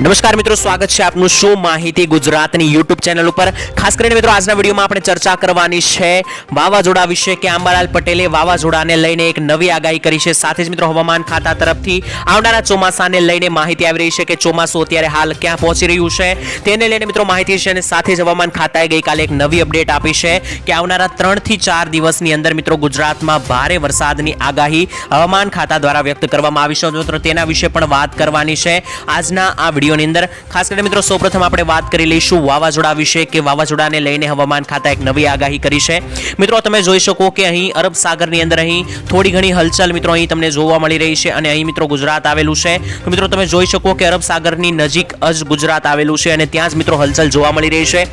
નમસ્કાર મિત્રો, સ્વાગત છે આપનું શું માહિતી ગુજરાતની યુટ્યુબ ચેનલ ઉપર? ખાસ કરીને મિત્રો, આજના વિડીયોમાં આપણે ચર્ચા કરવાની છે વાવાઝોડા વિશે કે આંબાલાલ પટેલે વાવાઝોડાને લઈને એક નવી આગાહી કરી છે. સાથે જ મિત્રો, હવામાન ખાતા તરફથી આવનારા ચોમાસાને લઈને માહિતી આવી રહી છે કે ચોમાસું અત્યારે હાલ ક્યાં પહોંચી રહ્યું છે. તેને લઈને મિત્રો, માહિતી છે અને સાથે જ હવામાન ખાતાએ ગઈકાલે એક નવી અપડેટ આપી છે કે આવનારા ત્રણથી ચાર દિવસની અંદર મિત્રો, ગુજરાતમાં ભારે વરસાદની આગાહી હવામાન ખાતા દ્વારા વ્યક્ત કરવામાં આવી છે. મિત્રો, તેના વિશે પણ વાત કરવાની છે. આજના આ વિડીયોની અંદર. ખાસ કરીને મિત્રો, સૌપ્રથમ આપણે વાત કરી લઈશું વાવાઝોડા વિશે કે વાવાઝોડાને લઈને હવામાન ખાતા એક નવી આગાહી કરી છે. મિત્રો, તમે જોઈ શકો કે અહીં અરબ સાગરની અંદર અહીં થોડી ઘણી હલચલ મિત્રો અહીં તમને જોવા મળી રહી છે અને અહીં મિત્રો ગુજરાત આવેલું છે. તો મિત્રો, તમે જોઈ શકો કે અરબ સાગરની નજીક જ ગુજરાત આવેલું છે અને ત્યાં જ મિત્રો હલચલ જોવા મળી રહી છે.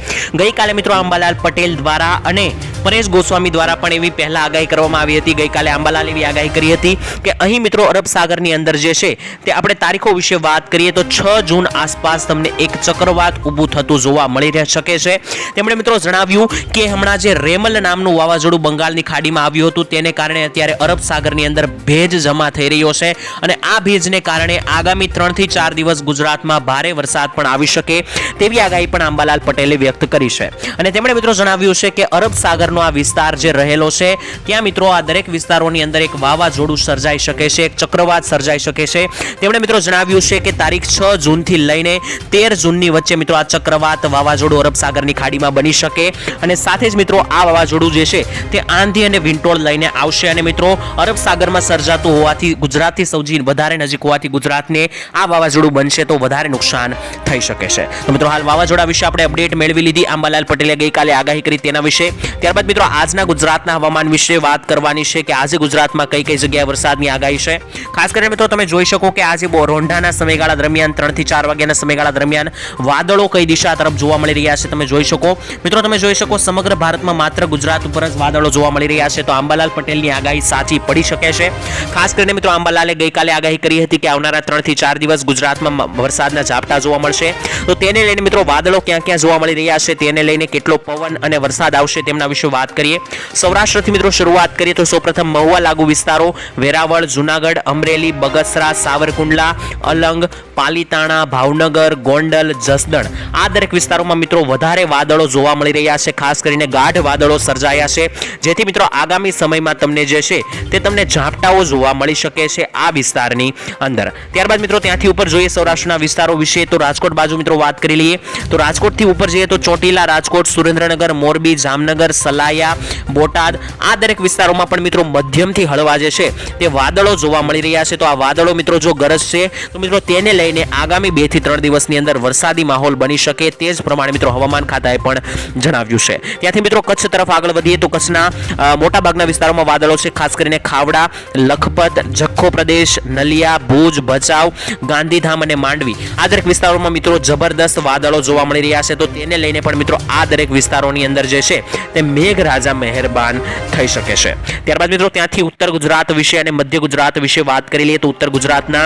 ગઈકાલે મિત્રો અંબાલાલ પટેલ દ્વારા અને પરેશ ગોસ્વામી દ્વારા પણ એવી પહેલા આગાહી કરવામાં આવી હતી. ગઈકાલે અંબાલાલ એવી આગાહી કરી હતી કે અહીં મિત્રો અરબ સાગરની અંદર જે છે તે આપણે તારીખો વિશે વાત કરીએ તો છ જૂન આસપાસ તમને એક ચક્રવાત ઊભું થતું જોવા મળી રહે શકે છે. તેમણે મિત્રો જણાવ્યું કે હમણાં જે રેમલ નામનું વાવાઝોડું બંગાળની ખાડીમાં આવ્યું હતું, તેને કારણે અત્યારે અરબ સાગરની અંદર ભેજ જમા થઈ રહ્યો છે અને આ ભેજને કારણે આગામી ત્રણથી ચાર દિવસ ગુજરાતમાં ભારે વરસાદ પણ આવી શકે તેવી આગાહી પણ અંબાલાલ પટેલે વ્યક્ત કરી છે. અને તેમણે મિત્રો જણાવ્યું છે કે અરબ સાગરનો આ વિસ્તાર જે રહેલો છે, ત્યાં મિત્રો આ દરેક વિસ્તારોની અંદર એક વાવાઝોડું સર્જાઈ શકે છે, એક ચક્રવાત સર્જાઈ શકે છે. તેમણે મિત્રો જણાવ્યું છે કે તારીખ છ જૂનથી લઈને તેર જૂનની વચ્ચે મિત્રો આ ચક્રવાત વાવાઝોડું અરબ સાગરની ખાડીમાં બની શકે અને સાથે જ મિત્રો આ વાવાઝોડું જે છે તે આંધી અને વિંટોળ લઈને આવશે અને મિત્રો અરબ સાગરમાં સર્જાતું હોવાથી ગુજરાતથી સૌથી વધારે નજીક હોવાથી ગુજરાતને આ વાવાઝોડું બનશે તો વધારે નુકસાન થઈ શકે છે. તો મિત્રો હાલ વાવાઝોડા વિશે આપણે અપડેટ મેળવી લીધી. આંબાલાલ પટેલે ગઈકાલે આગાહી કરી તેના વિશે. ત્યારબાદ મિત્રો આજના ગુજરાતના હવામાન વિશે વાત કરવાની છે કે આજે ગુજરાતમાં કઈ કઈ જગ્યાએ વરસાદની આગાહી છે. ખાસ કરીને મિત્રો તમે જોઈ શકો કે આજે રોંઢાના સમયગાળા દરમિયાન ત્રણથી ચાર વાગ્યાના સમયગાળા દરમિયાન વાદળો કઈ દિશા તરફ જોવા મળી રહ્યા છે તમે જોઈ શકો. મિત્રો, તમે જોઈ શકો સમગ્ર ભારતમાં માત્ર ગુજરાત ઉપર જ વાદળો જોવા મળી રહ્યા છે. તો આંબાલાલ પટેલની આગાહી સાચી પડી શકે છે. ખાસ કરીને મિત્રો, આંબાલાલે ગઈકાલે આગાહી કરી હતી કે આવનારા ત્રણથી ચાર દિવસ ગુજરાતમાં વરસાદના ઝાપટા જોવા મળશે. તો તેને લઈને મિત્રો, વાદળો ક્યાં ક્યાં જોવા મળી રહ્યા છે તેને લઈને કેટલો પવન અને વરસાદ આવશે તેમના વિશે વાત કરીએ. સૌરાષ્ટ્રથી મિત્રો, શરૂઆત કરીએ તો સૌપ્રથમ મહુવા લાગુ વિસ્તારો, વેરાવળ, જુનાગઢ, અમરેલી, બગસરા, સાવરકુંડલા, અલંગ, પાલીતાણા ભાવનગર, ગોંડલ, જસદણ આ દરેક વિસ્તારોમાં મિત્રો વધારે વાદળો જોવા મળી રહ્યા છે, ખાસ કરીને ગાઢ વાદળો સર્જાયા છે. જેથી મિત્રો આગામી સમયમાં તમને જે છે તે તમને ઝાપટાઓ જોવા મળી શકે છે આ વિસ્તારની અંદર. ત્યારબાદ મિત્રો ત્યાંથી ઉપર જોઈએ સૌરાષ્ટ્રના વિસ્તારો વિશે તો રાજકોટ બાજુ મિત્રો વાત કરી લઈએ. તો રાજકોટથી ઉપર જઈએ તો ચોટીલા, રાજકોટ, સુરેન્દ્રનગર, મોરબી, જામનગર, સલાયા, બોટાદ આ દરેક વિસ્તારોમાં પણ મિત્રો મધ્યમથી હળવા જે છે તે વાદળો જોવા મળી રહ્યા છે. તો આ વાદળો મિત્રો જો ગરજ છે તો મિત્રો તેને લઈને આગામી બેથી ત્રણ દિવસની અંદર વરસાદી માહોલ બની શકે તે જ પ્રમાણે મિત્રો હવામાન ખાતાએ પણ જણાવ્યું છે. ત્યાંથી મિત્રો કચ્છ તરફ આગળ વધીએ તો કચ્છના મોટાભાગના વિસ્તારોમાં વાદળો છે, ખાસ કરીને ખાવડા, લખપત, જખો પ્રદેશ, નલિયા, ભુજ, ભચાઉ, ગાંધીધામ અને માંડવી. આ દરેક વિસ્તારોમાં મિત્રો જબરદસ્ત વાદળો જોવા મળી રહ્યા છે તો તેને લઈને પણ મિત્રો આ દરેક વિસ્તારોની અંદર જે છે તે મેઘરાજા મહેરબાન થઈ શકે છે. ત્યારબાદ મિત્રો ત્યાંથી ઉત્તર ગુજરાત વિશે અને મધ્ય ગુજરાત વિશે વાત કરી લઈએ તો ઉત્તર ગુજરાતના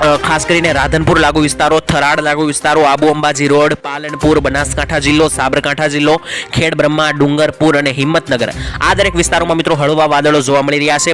ખાસ કરીને રાધનપુર લાગુ વિસ્તારો, થરાડ લાગુ વિસ્તારો, આબુ અંબાજી રોડ, પાલનપુર, બનાસકાંઠા જિલ્લો, સાબરકાંઠા જિલ્લો, ખેડ, બ્રહ્મા, ડુંગરપુર અને હિંમતનગર. આ દરેક વિસ્તારોમાં મિત્રો હળવા વાદળો જોવા મળી રહ્યા છે.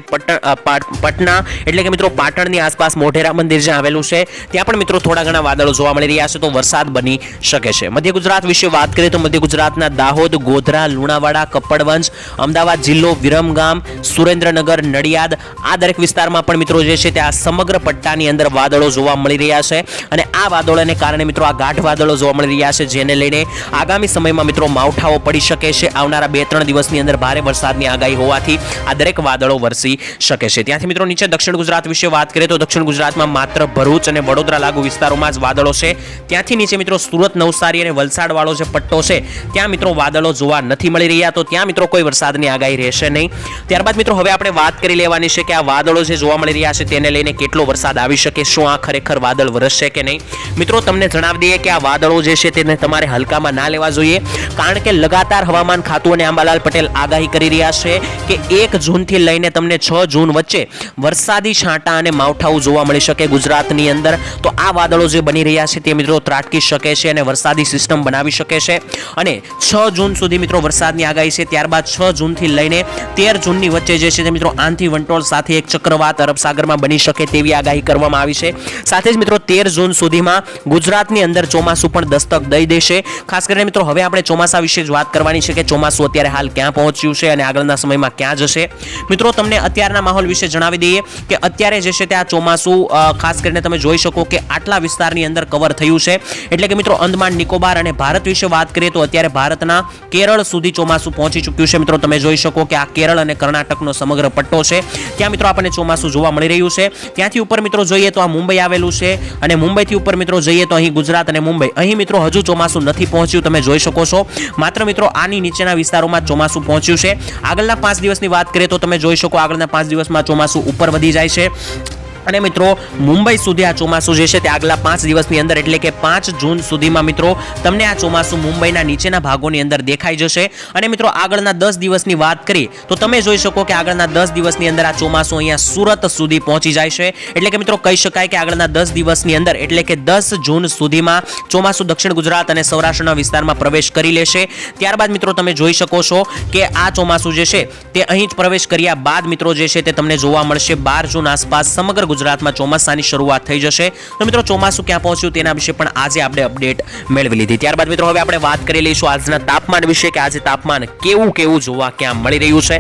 પટના એટલે કે મિત્રો પાટણની આસપાસ મોઢેરા મંદિર જ્યાં આવેલું છે, ત્યાં પણ મિત્રો થોડા ઘણા વાદળો જોવા મળી રહ્યા છે. તો વરસાદ બની શકે છે. મધ્ય ગુજરાત વિશે વાત કરીએ તો મધ્ય ગુજરાતના દાહોદ, ગોધરા, લુણાવાડા કપ્પડવંજ અમદાવાદ જિલ્લો, વિરમગામ, સુરેન્દ્રનગર, નડિયાદ આ દરેક વિસ્તારમાં પણ મિત્રો જે છે તે આ સમગ્ર પટ્ટાની અંદર વાદળો જોવા મળી રહ્યા છે અને આ વાદળોને કારણે મિત્રો આ ગાઢ વાદળો જોવા મળી રહ્યા છે, જેને લઈને આગામી સમયમાં મિત્રો માવઠાઓ પડી શકે છે. આવનારા બે ત્રણ દિવસની અંદર ભારે વરસાદની આગાહી હોવાથી આ દરેક વાદળો વરસી શકે છે. ત્યાંથી મિત્રો નીચે દક્ષિણ ગુજરાત વિશે વાત કરીએ તો દક્ષિણ ગુજરાતમાં માત્ર ભરૂચ અને વડોદરા લાગુ વિસ્તારોમાં જ વાદળો છે. ત્યાંથી નીચે મિત્રો સુરત, નવસારી અને વલસાડ વાળો જે પટ્ટો છે, ત્યાં મિત્રો વાદળો જોવા નથી મળી રહ્યા, તો ત્યાં મિત્રો કોઈ વરસાદની આગાહી રહેશે નહીં. ત્યારબાદ મિત્રો હવે આપણે વાત કરી લેવાની છે કે આ વાદળો જે જોવા મળી રહ્યા છે, તેને લઈને કેટલો વરસાદ આવી શકે, શું આ ખરેખર વાદળ વરસશે કે નહીં? મિત્રો, તમને જણાવી દઈએ કે આ વાદળો જે છે તેને તમારે હલકામાં ના લેવા જોઈએ. કારણ કે લગાતાર હવામાન ખાતું અને આંબાલાલ પટેલ આગાહી કરી રહ્યા છે કે એક જૂનથી લઈને તમને છ જૂન વચ્ચે વરસાદી છાંટા અને માવઠાઓ જોવા મળી શકે ગુજરાતની અંદર. તો આ વાદળો જે બની રહ્યા છે તે મિત્રો ત્રાટકી શકે છે અને વરસાદી સિસ્ટમ બનાવી શકે છે. અને છ જૂન સુધી મિત્રો વરસાદની આગાહી છે. ત્યારબાદ છ જૂનથી લઈને તેર જૂનની વચ્ચે જે છે તે મિત્રો આંધી વંટોળ સાથે એક ચક્રવાત અરબ સાગરમાં બની શકે તેવી આગાહી કરવામાં આવી છે. સાથે જ મિત્રો તેર જૂન સુધીમાં ગુજરાતની અંદર ચોમાસું પણ દસ્તક દઈ દેશે. ખાસ કરીને મિત્રો, હવે આપણે ચોમાસા વિશે જ વાત કરવાની છે કે ચોમાસું અત્યારે હાલ ક્યાં પહોંચ્યું છે અને આગળના સમયમાં ક્યાં જશે. મિત્રો, તમને અત્યારના માહોલ વિશે જણાવી દઈએ કે અત્યારે જે છે તે આ ચોમાસું ખાસ કરીને તમે જોઈ શકો કે આટલા વિસ્તારની અંદર કવર થયું છે. એટલે કે મિત્રો, અંદમાન, નિકોબાર અને ભારત વિશે વાત કરીએ તો અત્યારે ભારતના કેરળ સુધી ચોમાસું પહોંચી ચૂક્યું છે. મિત્રો, તમે જોઈ શકો કે આ કેરળ અને કર્ણાટકનો સમગ્ર પટ્ટો છે. ત્યાં મિત્રો આપણને ચોમાસું જોવા મળી રહ્યું છે. ત્યાંથી ઉપર મિત્રો જોઈએ તો આ મુંબઈ આવેલું છે અને મુંબઈથી ઉપર મિત્રો જઈએ તો અહીં ગુજરાત અને મુંબઈ. અહીં મિત્રો હજુ ચોમાસું નથી પહોંચ્યું, તમે જોઈ શકો છો. માત્ર મિત્રો આની નીચેના વિસ્તારોમાં ચોમાસું પહોંચ્યું છે. આગળના પાંચ દિવસની વાત કરીએ તો તમે જોઈ શકો આગળના પાંચ દિવસમાં ચોમાસું ઉપર વધી જાય છે. અને મિત્રો, મુંબઈ સુધી આ ચોમાસું જે છે તે આગલા પાંચ દિવસની અંદર, એટલે કે પાંચ જૂન સુધીમાં મિત્રો, તમને આ ચોમાસું મુંબઈના નીચેના ભાગોની અંદર દેખાઈ જશે. અને મિત્રો, આગળના દસ દિવસની વાત કરીએ, તો તમે જોઈ શકો કે આગળના દસ દિવસની અંદર આ ચોમાસું અહીંયા સુરત સુધી પહોંચી જાય છે. એટલે કે મિત્રો, કહી શકાય કે આગળના દસ દિવસની અંદર, એટલે કે દસ જૂન સુધીમાં ચોમાસું દક્ષિણ ગુજરાત અને સૌરાષ્ટ્રના વિસ્તારમાં પ્રવેશ કરી લેશે. ત્યારબાદ મિત્રો, તમે જોઈ શકો છો કે આ ચોમાસું જે છે તે અહીં જ પ્રવેશ કર્યા બાદ મિત્રો, જે છે તે તમને જોવા મળશે બાર જૂન આસપાસ સમગ્ર ગુજરાતમાં ચોમાસાની શરૂઆત થઈ જશે. તો મિત્રો, ચોમાસું ક્યાં પહોંચ્યું તેના વિશે પણ આજે આપણે અપડેટ મેળવી લીધી. ત્યારબાદ મિત્રો, હવે આપણે વાત કરી લઈશું આજના તાપમાન વિશે કે આજે તાપમાન કેવું કેવું જોવા ક્યાં મળી રહ્યું છે.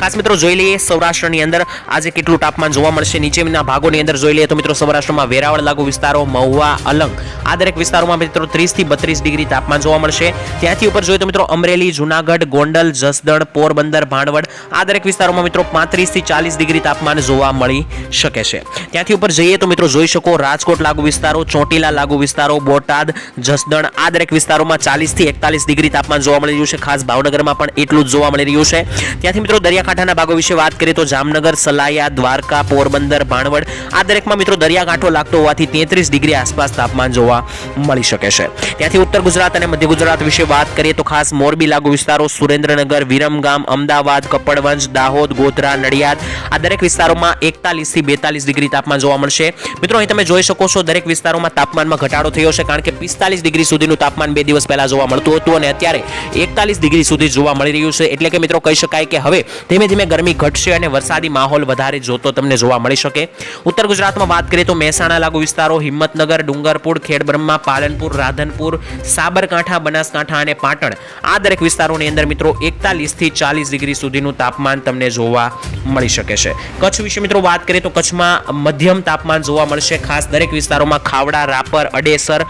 ખાસ મિત્રો, જોઈ લઈએ સૌરાષ્ટ્રની અંદર આજે કેટલું તાપમાન જોવા મળશે. નીચેના ભાગોની અંદર જોઈ લઈએ તો મિત્રો, સૌરાષ્ટ્રમાં વેરાવળ લાગુ વિસ્તારો, મહુવા, અલંગ. આ દરેક વિસ્તારોમાં મિત્રો, ત્રીસથી બત્રીસ ડિગ્રી તાપમાન જોવા મળશે. ત્યાંથી ઉપર જોઈએ તો મિત્રો, અમરેલી, જુનાગઢ, ગોંડલ, જસદણ, પોરબંદર, ભાણવડ આ દરેક વિસ્તારોમાં મિત્રો, પાંત્રીસથી ચાલીસ ડિગ્રી તાપમાન જોવા મળી શકે છે. ત્યાંથી ઉપર જઈએ તો મિત્રો જોઈ શકો રાજકોટ લાગુ વિસ્તારો, ચોટીલા લાગુ વિસ્તારો, બોટાદ, જસદણ, આ દરેક વિસ્તારોમાં ચાલીસથી એકતાલીસ ડિગ્રી તાપમાન જોવા મળી રહ્યું છે. ખાસ ભાવનગરમાં પણ એટલું જ જોવા મળી રહ્યું છે. ત્યાંથી મિત્રો દરિયાકાંઠાના ભાગો વિશે વાત કરીએ તો જામનગર, સલાયા, દ્વારકા, પોરબંદર, ભાણવડ, આ દરેકમાં મિત્રો દરિયાકાંઠો લાગતો હોવાથી તેત્રીસ ડિગ્રી આસપાસ તાપમાન જોવા મળી શકે છે. ત્યાંથી ઉત્તર ગુજરાત અને મધ્ય ગુજરાત વિશે વાત કરીએ તો ખાસ મોરબી લાગુ વિસ્તારો, સુરેન્દ્રનગર, વિરમગામ, અમદાવાદ, કપડવંજ, દાહોદ, ગોધરા, નડિયાદ, આ દરેક વિસ્તારોમાં એકતાલીસથી બેતાલીસ ડિગ્રી તાપમાન જોવા મળશે. મિત્રો, અહીં તમે જોઈ શકો છો દરેક વિસ્તારોમાં તાપમાનમાં ઘટાડો થયો છે, કારણ કે પિસ્તાલીસ ડિગ્રી સુધીનું તાપમાન બે દિવસ પહેલા જોવા મળતું હતું અને અત્યારે એકતાલીસ ડિગ્રી સુધી જોવા મળી રહ્યું છે. એટલે કે મિત્રો, કહી શકાય કે હવે ધીમે ધીમે ગરમી ઘટશે અને વરસાદી માહોલ વધારે જોતો તમને જોવા મળી શકે. ઉત્તર ગુજરાતમાં વાત કરીએ તો મહેસાણા લાગુ વિસ્તારો હિંમતનગર, ડુંગરપુર, ખેડબ્રહ્મા, પાલનપુર, રાધનપુર, સાબરકાંઠા, બનાસકાંઠા અને પાટણ આ દરેક વિસ્તારોની અંદર મિત્રો, એકતાલીસથી ચાલીસ ડિગ્રી સુધીનું તાપમાન તમને જોવા મળી શકે છે. કચ્છ વિશે મિત્રો વાત કરીએ તો કચ્છમાં મધ્યમ તાપમાન જોવા મળશે. ખાસ દરેક વિસ્તારોમાં ખાવડા, રાપર, અડેસર,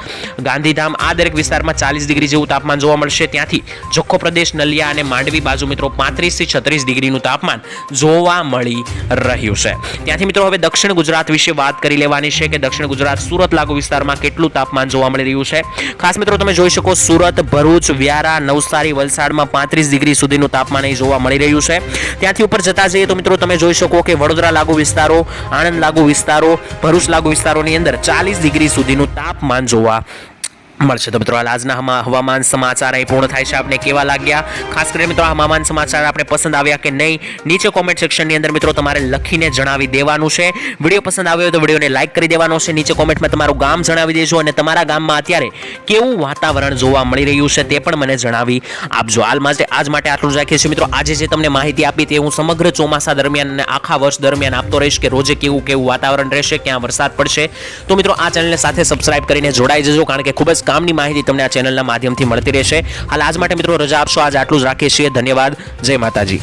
ગાંધીધામ આ દરેક વિસ્તારમાં ચાલીસ ડિગ્રી જેવું તાપમાન જોવા મળશે. ત્યાંથી જોખો પ્રદેશ, નલિયા અને માંડવી બાજુ મિત્રો પાંત્રીસથી છત્રીસ ડિગ્રીનું તાપમાન જોવા મળી રહ્યું છે. ત્યાંથી મિત્રો હવે દક્ષિણ ગુજરાત વિશે વાત કરી લેવાની છે કે દક્ષિણ ગુજરાત સુરત લાગુ વિસ્તારમાં કેટલું તાપમાન જોવા મળી રહ્યું છે. ખાસ મિત્રો તમે જોઈ શકો સુરત, ભરૂચ, વ્યારા, નવસારી, વલસાડમાં પાંત્રીસ ડિગ્રી સુધીનું તાપમાન અહીં જોવા મળી રહ્યું છે. ત્યાંથી ઉપર જતા જઈએ તો મિત્રો તમે જોઈ શકો કે વડોદરા લાગુ વિસ્તારો આણંદ લાગુ વિસ્તારો ભરૂચ લાગુ વિસ્તારોની અંદર ચાલીસ ડિગ્રી સુધીનું તાપમાન જોવા મળશે. તો મિત્રો આજના હવામાન સમાચાર અહીં પૂર્ણ થાય છે. આપને કેવા લાગ્યા? ખાસ કરીને મિત્રો, આ હવામાન સમાચાર આપણે પસંદ આવ્યા કે નહીં, નીચે કોમેન્ટ સેક્શનની અંદર મિત્રો તમારે લખીને જણાવી દેવાનું છે. વીડિયો પસંદ આવ્યો તો વિડીયોને લાઇક કરી દેવાનો છે. નીચે કોમેન્ટમાં તમારું ગામ જણાવી દેજો અને તમારા ગામમાં અત્યારે કેવું વાતાવરણ જોવા મળી રહ્યું છે તે પણ મને જણાવી આપજો. હાલ માટે, આજ માટે આટલું જ રાખીએ છીએ. મિત્રો, આજે જે તમને માહિતી આપી તે હું સમગ્ર ચોમાસા દરમિયાન અને આખા વર્ષ દરમિયાન આપતો રહીશ કે રોજે કેવું કેવું વાતાવરણ રહેશે, ક્યાં વરસાદ પડશે. તો મિત્રો, આ ચેનલને સાથે સબસ્ક્રાઇબ કરીને જોડાઈ જજો, કારણ કે ખૂબ જ કામની માહિતી તમને આ ચેનલના માધ્યમથી મળતી રહેશે. હાલ આજ માટે મિત્રો રજા આપશો. આજ આટલું જ રાખીએ છીએ. ધન્યવાદ. જય માતાજી.